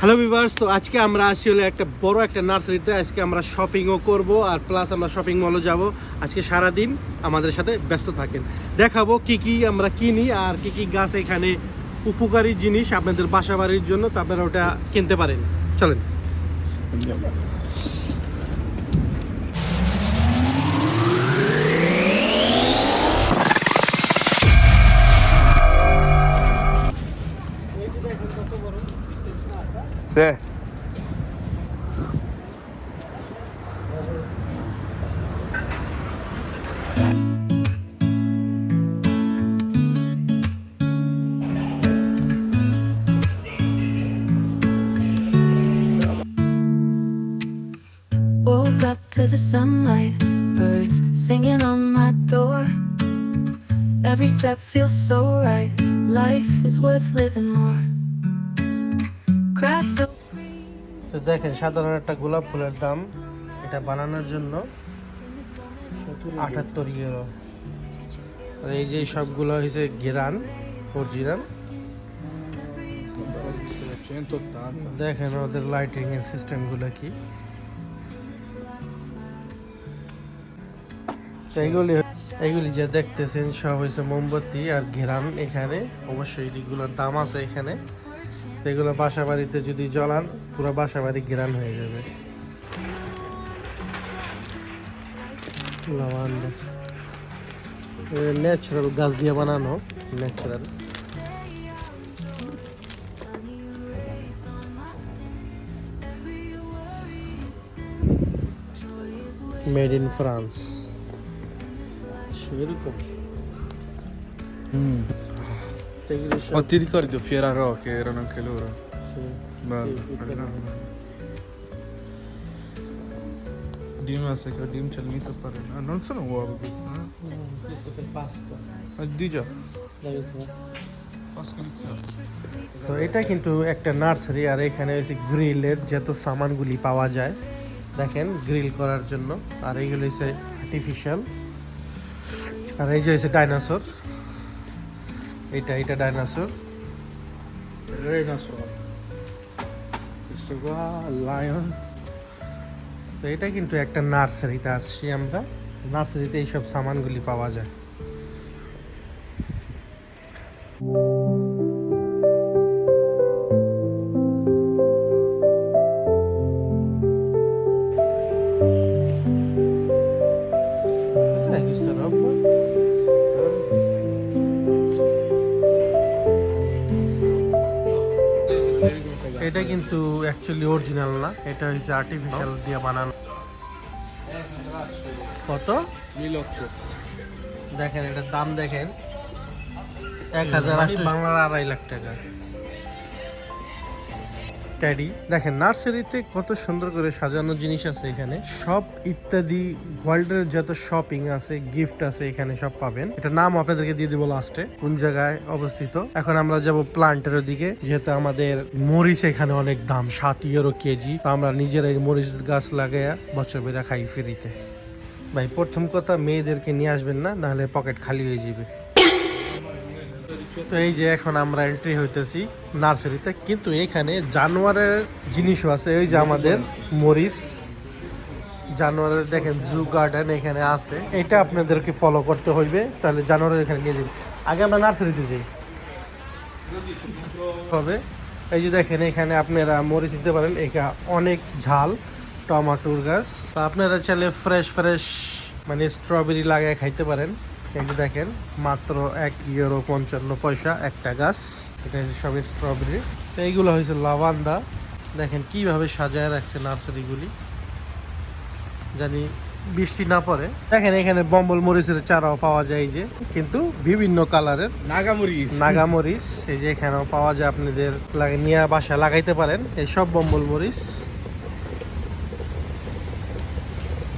Hello viewers তো আজকে আমরা আসি হলে একটা বড় একটা নার্সারিতে। আজকে আমরা শপিংও করব আর প্লাস আমরা শপিং মলও যাব। আজকে সারা দিন আমাদের সাথে ব্যস্ত থাকেন। দেখাবো কি কি আমরা কিনি আর কি কি গাছ এখানে উপকারী জিনিস আপনাদের বাসা বাড়ির জন্য তো আপনারা ওটা কিনতে পারেন। চলেন। Up to the sunlight, birds singing on my door. Every step feels so right, life is worth living more. তো দেখেন, সাধারণ একটা গোলাপ ফুলের দাম এটা বানানোর জন্য আটাত্তর ইউরো আর এই যে সবগুলো হয়েছে গেরান 180. দেখেন ওদের লাইটিং এর সিস্টেম সিস্টেমগুলো কি এইগুলি এইগুলি যে দেখতেছেন সব হয়েছে মোমবাতি আর ঘেরান এখানে। অবশ্যই এগুলোর দাম আছে এখানে। তো এগুলো বাসা বাড়িতে যদি জ্বলান পুরো বাসা বাড়ি ঘেরান হয়ে যাবে। ন্যাচারাল গাছ দিয়ে বানানো ন্যাচারাল মেড ইন ফ্রান্স এরকম Mm. সব Ma ti ricordi Fiera Ro che erano anche loro? sì, Bello. sì, bello. Dim se che Dim c'è il mito pare. Ah, non sono uova queste, eh? questo per Pasqua Ah, di già. দেখো তো। তো এটা কিন্তু একটা nursery আর এখানে হচ্ছে গ্রিলের যত সামানগুলি পাওয়া যায় দেখেন গ্রিল করার জন্য আর এইগুলো হচ্ছে আর্টিফিশিয়াল আর এই যে হচ্ছে ডাইনোসর এটা এটা ডাইনোসর ডাইনোসর লায়ন. তো এটা কিন্তু একটা নার্সারিতে আসছি আমরা। নার্সারিতে এইসব সামানগুলি পাওয়া যায়। এটা হচ্ছে আর্টিফিশিয়াল দিয়ে বানানো। কত? 1008. দেখেন এটা দাম দেখেন। এক হাজার আশি বাংলার আড়াই লাখ টাকা। ট্যাডি দেখেন, নার্সারিতে কত সুন্দর করে সাজানো জিনিস আছে এখানে। সব ইত্যাদি, ওয়ার্ল্ডের যত শপিং আছে, গিফট আছে এখানে সব পাবেন। এটা নাম আপনাদেরকে দিয়ে দিব লাস্টে, কোন জায়গায় অবস্থিত। এখন আমরা যাব প্লান্টের দিকে যেহেতু আমাদের মরিচ এখানে অনেক দাম, সাত ইউরো কেজি। তো আমরা নিজেরাই মরিচ গাছ লাগাইয়া বছর বেড়া খাই ফ্রিতে। ভাই, প্রথম কথা মেয়েদেরকে নিয়ে আসবেন না, নাহলে পকেট খালি হয়ে যাবে। তো এই যে এখন আমরা এন্ট্রি হইতেছি নার্সারিতে, কিন্তু এখানে জানোয়ারের জিনিসও আছে। ওই যে আমাদের মরিচ, জানোয়ারের দেখেন জু গার্ডেন এখানে আছে। এটা আপনাদেরকে ফলো করতে হইবে, তাহলে জানোয়ারের এখানে নিয়ে যাবে আগে আমরা নার্সারিতে যাই। হবে। এই যে দেখেন, এখানে আপনারা মরিচ দিতে পারেন। এটা অনেক ঝাল, টমাটোর গাছ। আপনারা চাইলে ফ্রেশ ফ্রেশ মানে স্ট্রবেরি লাগায় খাইতে পারেন। এই যে দেখেন মাত্র এক ইউরো পঞ্চান্ন পয়সা একটা গাছ। এটা হচ্ছে সব স্ট্রবেরি তো এইগুলো হয়েছে লাভান্দা দেখেন কীভাবে সাজায় রাখছে নার্সারিগুলি। জানি বৃষ্টি না পড়ে। দেখেন এখানে বম্বল মরিচের চারাও পাওয়া যায় যে। কিন্তু বিভিন্ন কালারের Nagamuris. নাগামরিচ এই যে এখানেও পাওয়া যায় আপনাদের লাগে নিয়ে বাসা লাগাইতে পারেন। এই সব বম্বল মরিচ।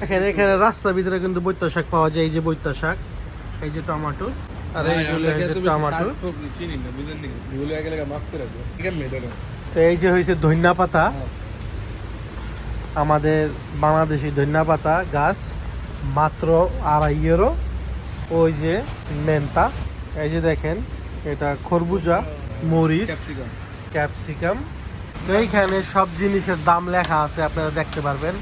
এখানে এখানে রাস্তার ভিতরে কিন্তু বৈত্য শাক পাওয়া যায় এই যে বৈত্য শাক। এই যে টমেটো আর এইগুলো হয়েছে টমেটো। তো এই যে হয়েছে ধনিয়া পাতা। আমাদের বাংলাদেশি ধনিয়া পাতা গাছ মাত্র আড়াই ইউরো ওই যে মেন্তা। এই যে দেখেন এটা খরবুজা মরিচ ক্যাপসিকাম। তো এইখানে সব জিনিসের দাম লেখা আছে আপনারা দেখতে পারবেন।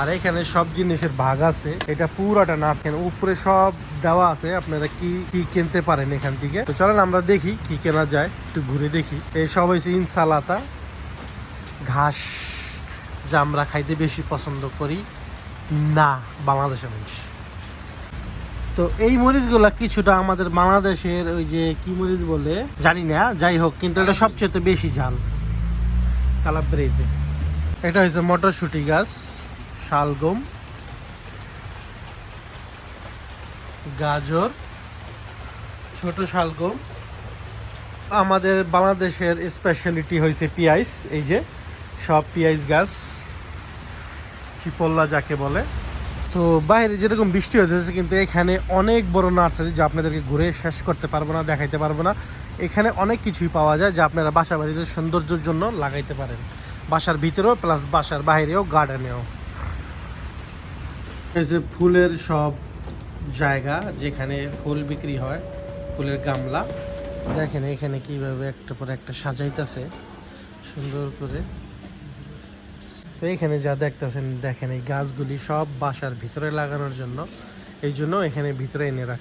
আর এখানে সব জিনিসের ভাগ আছে। এটা পুরোটা নার্সিং উপরে সব দেওয়া আছে, আপনারা কি কি কিনতে পারেন এখান থেকে? তো চলেন আমরা দেখি কি কেনা যায়, একটু ঘুরে দেখি। এই সব হয়েছে ইনসালাতা। ঘাস যা আমরা খাইতে বেশি পছন্দ করি না, বাংলাদেশের মানুষ। তো এই মরিচগুলা কিছুটা আমাদের বাংলাদেশের ওই যে কি মরিচ বলে, জানি না, যাই হোক, কিন্তু এটা সবচেয়ে বেশি ঝাল। কালাব্রেতে এটা হচ্ছে মটরশুটি গাছ, শালগম। গাজর, ছোট শালগম। আমাদের বাংলাদেশের স্পেশালিটি হয়েছে পিঁয়াজ এই যে সব পিঁয়াজ গাছ, চিপল্লা যাকে বলে। তো বাইরে যেরকম বৃষ্টি হতেছে কিন্তু এখানে অনেক বড় নার্সারি যা আপনাদেরকে ঘুরে শেষ করতে পারব না, দেখাইতে পারব না। এখানে অনেক কিছুই পাওয়া যায় যা আপনারা বাসা বাড়িতে সৌন্দর্যের জন্য লাগাইতে পারেন। বাসার ভিতরেও প্লাস বাসার বাইরেও গার্ডেনেও এই যে ফুলের সব জায়গা যেখানে ফুল বিক্রি হয়, ফুলের গামলা। দেখেন এখানে কীভাবে একটা পর একটা সাজাইতেছে, সুন্দর করে। তো এখানে যা দেখতেছেন, দেখেন এই গাছগুলি সব বাসার ভিতরে লাগানোর জন্য, এই জন্য এখানে ভিতরে এনে রাখ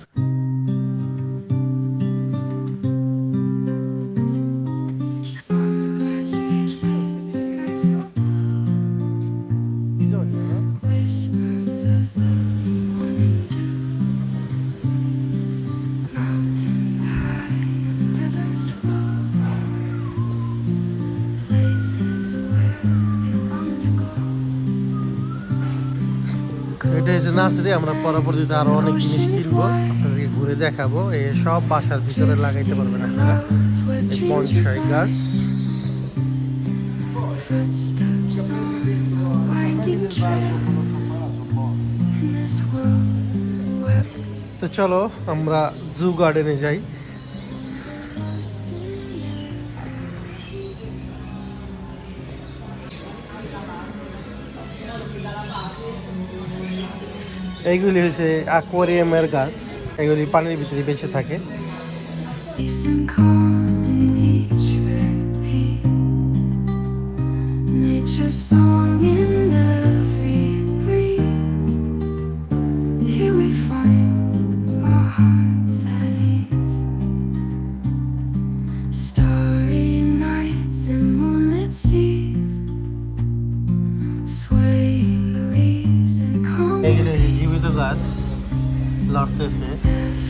নার্সারি আমরা পরবর্তীতে আরও অনেক জিনিস কিনবো, আপনাদেরকে ঘুরে দেখাবো। এই সব বাসার ভিতরে লাগাইতে পারবেন আপনারা। বনসাই গাছ। তো চলো, আমরা জু গার্ডেনে যাই। এইগুলি হচ্ছে অ্যাকোয়ারিয়ামের গাছ। এগুলি পানির ভিতরে বেঁচে থাকে।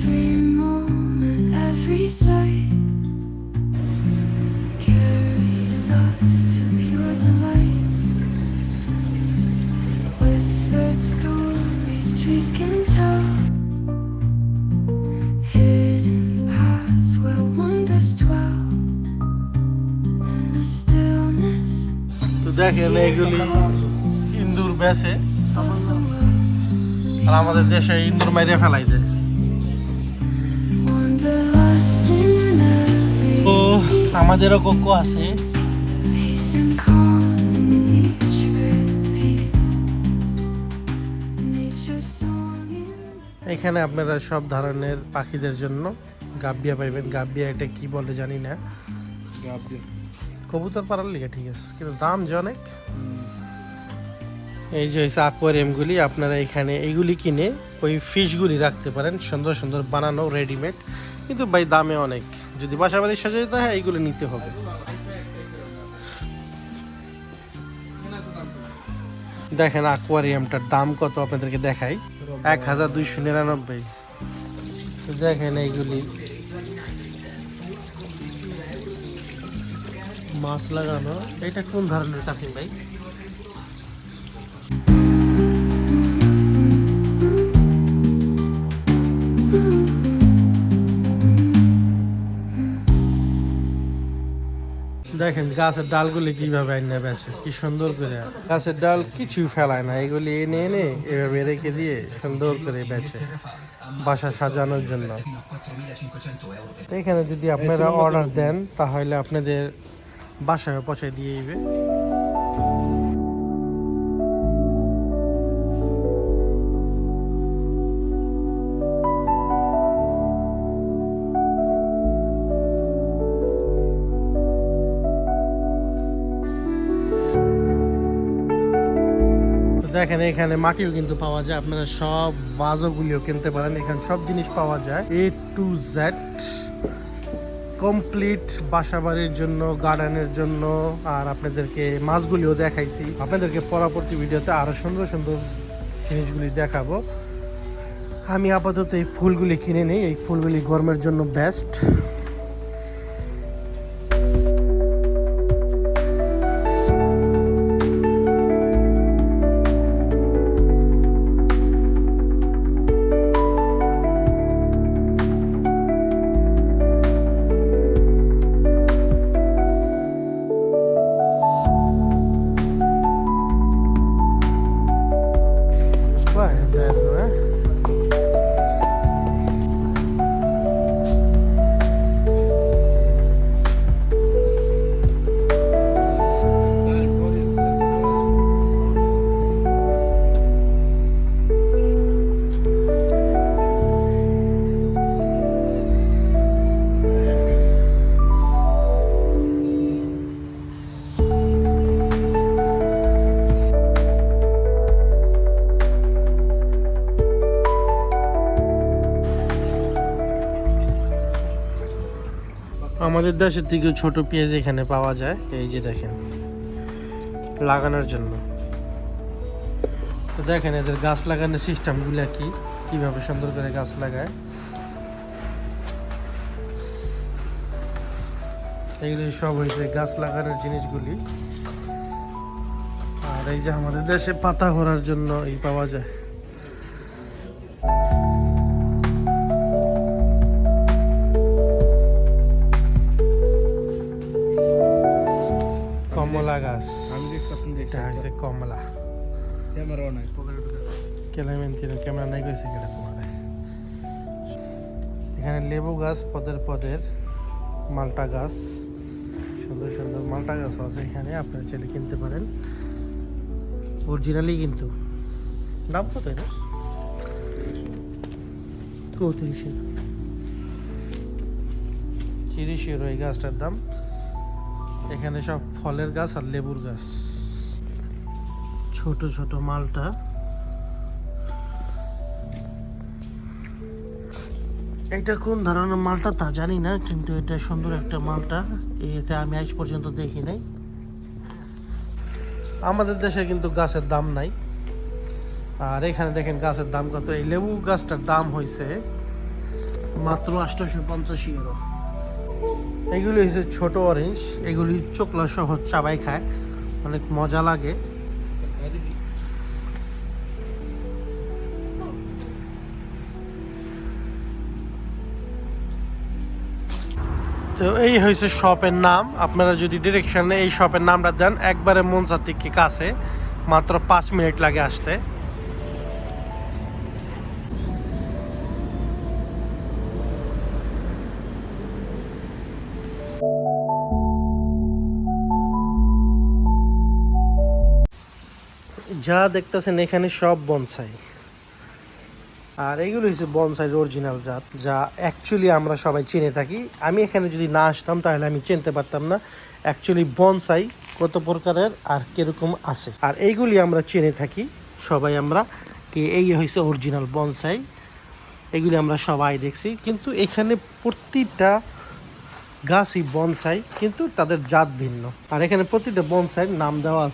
Every moment, every sight carries us to pure delight. Whispered stories trees can tell, hidden paths where wonders dwell. In the stillness তো দেখেন এগুলি ইন্দুর বেছে of the world, আর আমাদের দেশে ইন্দুর মাইরে ফেলাই দেয় আমাদেরও কোকো আছে। এখানে আপনারা সব ধরনের পাখিদের জন্য গাব্বিয়া পাইবেন। গাব্বিয়া এটা কি বলে জানি না। কবুতর পারার লিগে ঠিক আছে কিন্তু দাম যে অনেক। এই যে হয়েছে অ্যাকোয়ারিয়ামগুলি আপনারা এখানে এইগুলি কিনে ওই ফিশগুলি রাখতে পারেন। সুন্দর সুন্দর বানানো রেডিমেড কিন্তু ভাই দামে অনেক। যদি বাসা বাড়ি সাজাইতে হয়, এইগুলো নিতে হবে। দেখেন অ্যাকোয়ারিয়ামটার দাম কত আপনাদেরকে দেখাই? এক হাজার দুইশো নিরানব্বই। দেখেন এইগুলি। মাছ লাগানো। এটা কোন ধরনের কাসিম ভাই? দেখেন গাছের ডালগুলি কীভাবে এনে বেছে কি সুন্দর করে। গাছের ডাল কিছুই ফেলায় না এগুলি এনে এনে এভাবে রেখে দিয়ে সুন্দর করে বেছে বাসা সাজানোর জন্য। এখানে যদি আপনারা অর্ডার দেন তাহলে আপনাদের বাসায় পৌঁছে দিয়ে দেখেন এখানে মাটিও কিন্তু পাওয়া যায়। আপনারা সব ভাজোগুলিও কিনতে পারেন। এখানে সব জিনিস পাওয়া যায়। এ টু জেড কমপ্লিট বাসাবাড়ির জন্য গার্ডেনের জন্য। আর আপনাদেরকে মাছগুলিও দেখাইছি। আপনাদেরকে পরবর্তী ভিডিওতে আরও সুন্দর সুন্দর জিনিসগুলি দেখাবো। আমি আপাতত এই ফুলগুলি কিনে নিই। এই ফুলগুলি গরমের জন্য বেস্ট আমাদের দেশের থেকে ছোট পেঁয়াজ এখানে পাওয়া যায়, এই যে দেখেন, লাগানোর জন্য। তো দেখেন এদের গাছ লাগানোর সিস্টেমগুলো কি, কীভাবে সুন্দর করে গাছ লাগায়। এইগুলি সব হয়েছে গাছ লাগানোর জিনিসগুলি। আর এই যে আমাদের দেশে পাতা ভরার জন্য এই পাওয়া যায়। কমলা গাছ আমি দেখছি আপনি এটা হচ্ছে কমলা। ক্যামেরাও নাই কেলামেন্তির ক্যামেরা নাই কইছে কেটা তোমার। এখানে লেবু গাছ পদের পদের মালটা গাছ। সুন্দর সুন্দর মালটা গাছ আছে এখানে আপনারা চাইলে কিনতে পারেন। অরিজিনালি কিন্তু। দাম কত এটা? চৌত্রিশ তিরিশ ইউরো এই গাছটার দাম। এখানে সব ফলের গাছ আর লেবুর গাছ। ছোট ছোট মালটা। এটা কোন ধরনের মালটা তা জানি না, কিন্তু এটা সুন্দর একটা মালটা। এটা আমি আজ পর্যন্ত দেখি নাই। আমাদের দেশে কিন্তু গাছের দাম নাই। আর এখানে দেখেন গাছের দাম কত। এই লেবু গাছটার দাম হয়েছে মাত্র আটশোশো পঞ্চাশ ইউরো। এগুলি হচ্ছে ছোট অরেঞ্জ এগুলি চোকলা সহ চাবাই খায়। অনেক মজা লাগে। তো এই হয়েছে শপের নাম। আপনারা যদি ডিরেকশনে এই শপের নামটা দেন, একবারে মনসা থেকে কাছে। মাত্র পাঁচ মিনিট লাগে আসতে। যা দেখতেছেন এখানে সব বনসাই। আর এইগুলো হচ্ছে বনসাইয়ের অরিজিনাল জাত, যা অ্যাকচুয়ালি আমরা সবাই চিনে থাকি। আমি এখানে যদি না আসতাম, তাহলে আমি চিনতে পারতাম না অ্যাকচুয়ালি বনসাই কত প্রকারের আর কীরকম আছে। আর এইগুলি আমরা চিনে থাকি, সবাই আমরা, কি এই হয়েছে অরিজিনাল বনসাই। এগুলি আমরা সবাই দেখছি, কিন্তু এখানে প্রতিটা গাছই বনসাই, কিন্তু তাদের জাত ভিন্ন। আর এখানে প্রতিটা বনসাইয়ের নাম দেওয়া আছে।